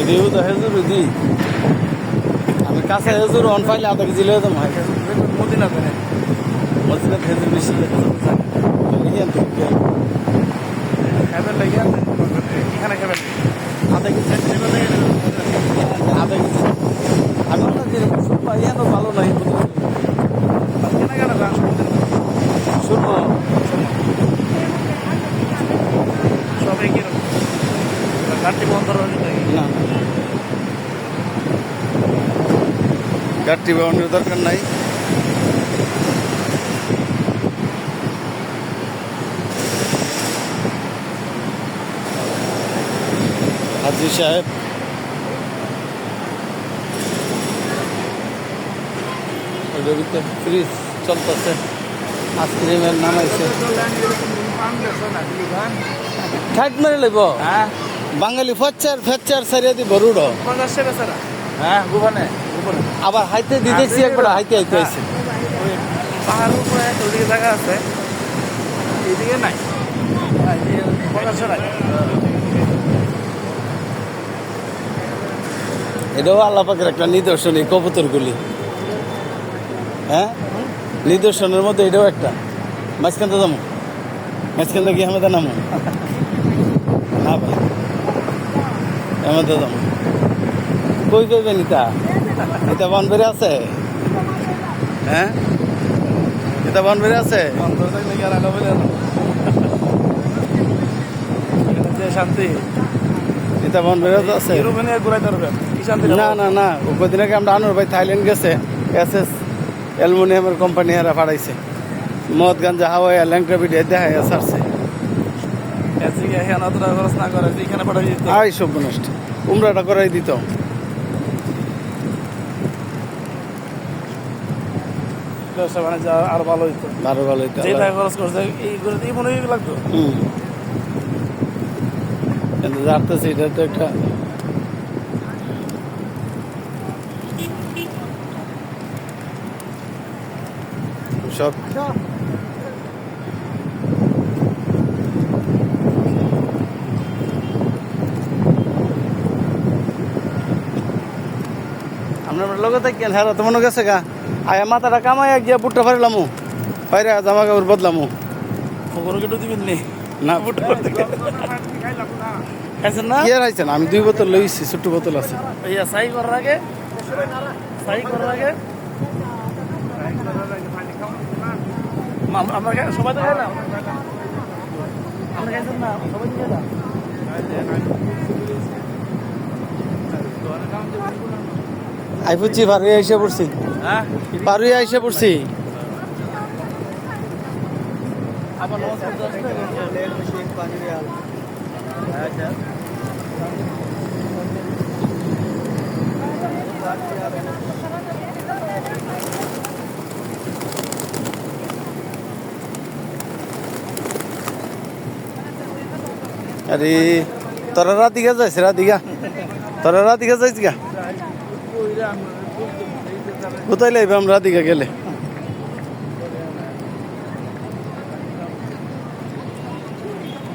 যদিও তো হেজুর দি আমি কাছে হেজুর অন পাইলে আধা কেজি লয়ে যাব হাই মদিনা মসজিদে হেজুর বেশি খাবেন লাগিয়া এখানে খাবেন। আধা কেজি আধা কেজি আমি না যে শুনব ইয়ানো ভালো নাই শুনব সব একই রকম গাড়ি বন্ধ না। গাড়ি দরকার নাই। হাজি সাহেব। ওটার ভিতরে ফ্রিজ চলতেছে আইসক্রিমের নামাইছে ঠাট মেরে লইব? হ্যাঁ। বাঙালি ফচ্চার ফেচ্চার সারিয়ে দিব রুড়ো। পঞ্চাশ টাকা স্যার হ্যাঁ গুবানে আবার হাইতে দিতেছি একবার হাইতে হাইতে আইছে। পাহাড়ের উপরে জায়গা আছে এইদিকে নাই। হ্যাঁ, এদিকে এটাও আল্লাহ পাকের একটা নিদর্শন এই কবুতরগুলি। হ্যাঁ? নিদর্শনের মধ্যে এটাও একটা। মাঝখানটা যাব মাঝখানটা কি আমাদের নামো? না ভাই। আমাদের যাব কই কইবেন ইতা ইতা বনবেরে আছে? হ্যাঁ? ইতা বনবেরে আছে? শান্তি। আছে। না না না। কদিন আগে আমরা আনোর ভাই থাইল্যান্ড গেছে। এস এস অ্যালুমিনিয়ামের কোম্পানি এরা পাঠাইছে মদ গাঞ্জা হাওয়াই ল্যাংটা ভিডিও দেখাই সারছে আই সব নষ্ট উমরাটা করাই দিত। ব্যবসা বাণিজ্য আরও ভালো হইতো। ভালো ভালো হইতো যে টাকা খরচ করছে এই করে এই মনে লাগতো কিন্তু জানতেছি এটা তো একটা সব আপনার লগে থাকেন হ্যাঁ তো মনে গেছে গা। আয়া মাথাটা কামাই গিয়া বুটটা ফারিলামু বাইরে জামা কাপড় বদলামু। খবর কেটে দিবেন নি। না না? আর আইছেন আমি দুই বোতল লইছি ছোট্ট বোতল আছে। ইয়া সাই করার আগে সাই করার আগে। মা- আমরা খাই- সবাই তো না। আমরা খাইছেন না সবাই নিয়ে না। আই পড়ছি পারুই আইসে পড়ছি। হ্যাঁ? পারুই আইসে পড়ছি। আবার আরে, তোরা রাতিকা যাইস রাতিকা তোরা রাতিকা যাইস গা? কোথায় লাইবে আমরা রাতিকা গেলে?